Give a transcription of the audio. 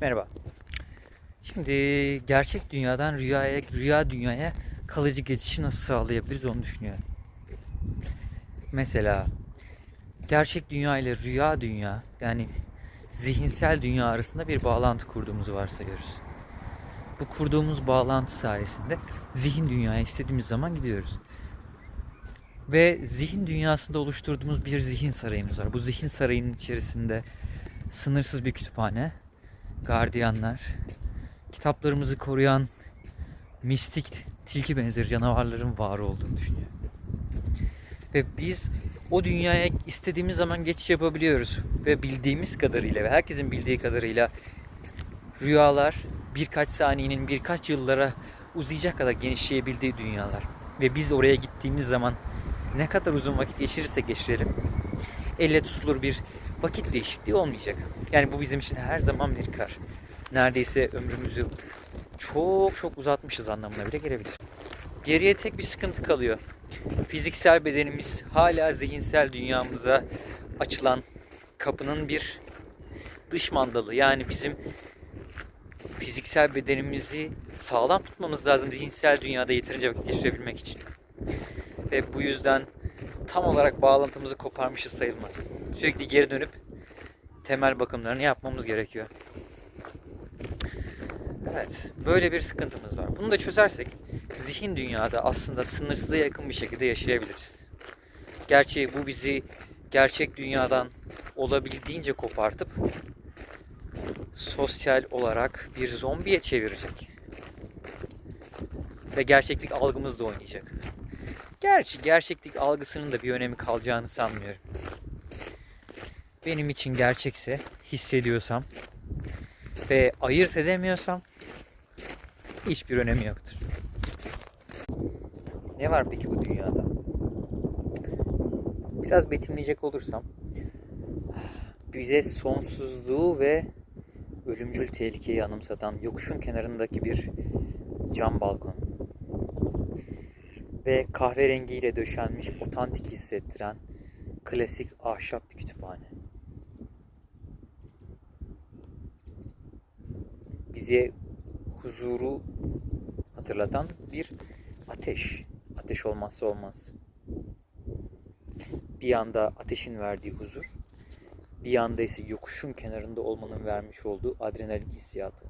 Merhaba. Şimdi gerçek dünyadan rüyaya, rüya dünyaya kalıcı geçişi nasıl sağlayabiliriz onu düşünüyorum. Mesela gerçek dünya ile rüya dünya yani zihinsel dünya arasında bir bağlantı kurduğumuzu varsayıyoruz. Bu kurduğumuz bağlantı sayesinde zihin dünyaya istediğimiz zaman gidiyoruz. Ve zihin dünyasında oluşturduğumuz bir zihin sarayımız var. Bu zihin sarayının içerisinde sınırsız bir kütüphane, gardiyanlar, kitaplarımızı koruyan mistik tilki benzeri canavarların var olduğunu düşünüyorum. Ve biz o dünyaya istediğimiz zaman geçiş yapabiliyoruz. Ve bildiğimiz kadarıyla ve herkesin bildiği kadarıyla rüyalar birkaç saniyenin birkaç yıllara uzayacak kadar genişleyebildiği dünyalar. Ve biz oraya gittiğimiz zaman ne kadar uzun vakit geçirirsek geçirelim elle tutulur bir vakit değişikliği olmayacak. Yani bu bizim için her zaman bir kar. Neredeyse ömrümüzü çok çok uzatmışız anlamına bile gelebilir. Geriye tek bir sıkıntı kalıyor. Fiziksel bedenimiz hala zihinsel dünyamıza açılan kapının bir dış mandalı. Yani bizim fiziksel bedenimizi sağlam tutmamız lazım zihinsel dünyada yeterince vakit geçirebilmek için. Ve bu yüzden tam olarak bağlantımızı koparmışız sayılmaz. Sürekli geri dönüp temel bakımlarını yapmamız gerekiyor. Evet, böyle bir sıkıntımız var. Bunu da çözersek zihin dünyada aslında sınırsıza yakın bir şekilde yaşayabiliriz. Gerçi bu bizi gerçek dünyadan olabildiğince kopartıp sosyal olarak bir zombiye çevirecek. Ve gerçeklik algımız da oynayacak. Gerçi gerçeklik algısının da bir önemi kalacağını sanmıyorum. Benim için gerçekse hissediyorsam ve ayırt edemiyorsam hiçbir önemi yoktur. Ne var peki bu dünyada? Biraz betimleyecek olursam bize sonsuzluğu ve ölümcül tehlikeyi anımsatan yokuşun kenarındaki bir cam balkon ve kahverengiyle döşenmiş otantik hissettiren klasik ahşap bir kütüphane. Bize huzuru hatırlatan bir ateş. Ateş olmazsa olmaz. Bir yanda ateşin verdiği huzur, bir yanda ise yokuşun kenarında olmanın vermiş olduğu adrenalin hissiyatı.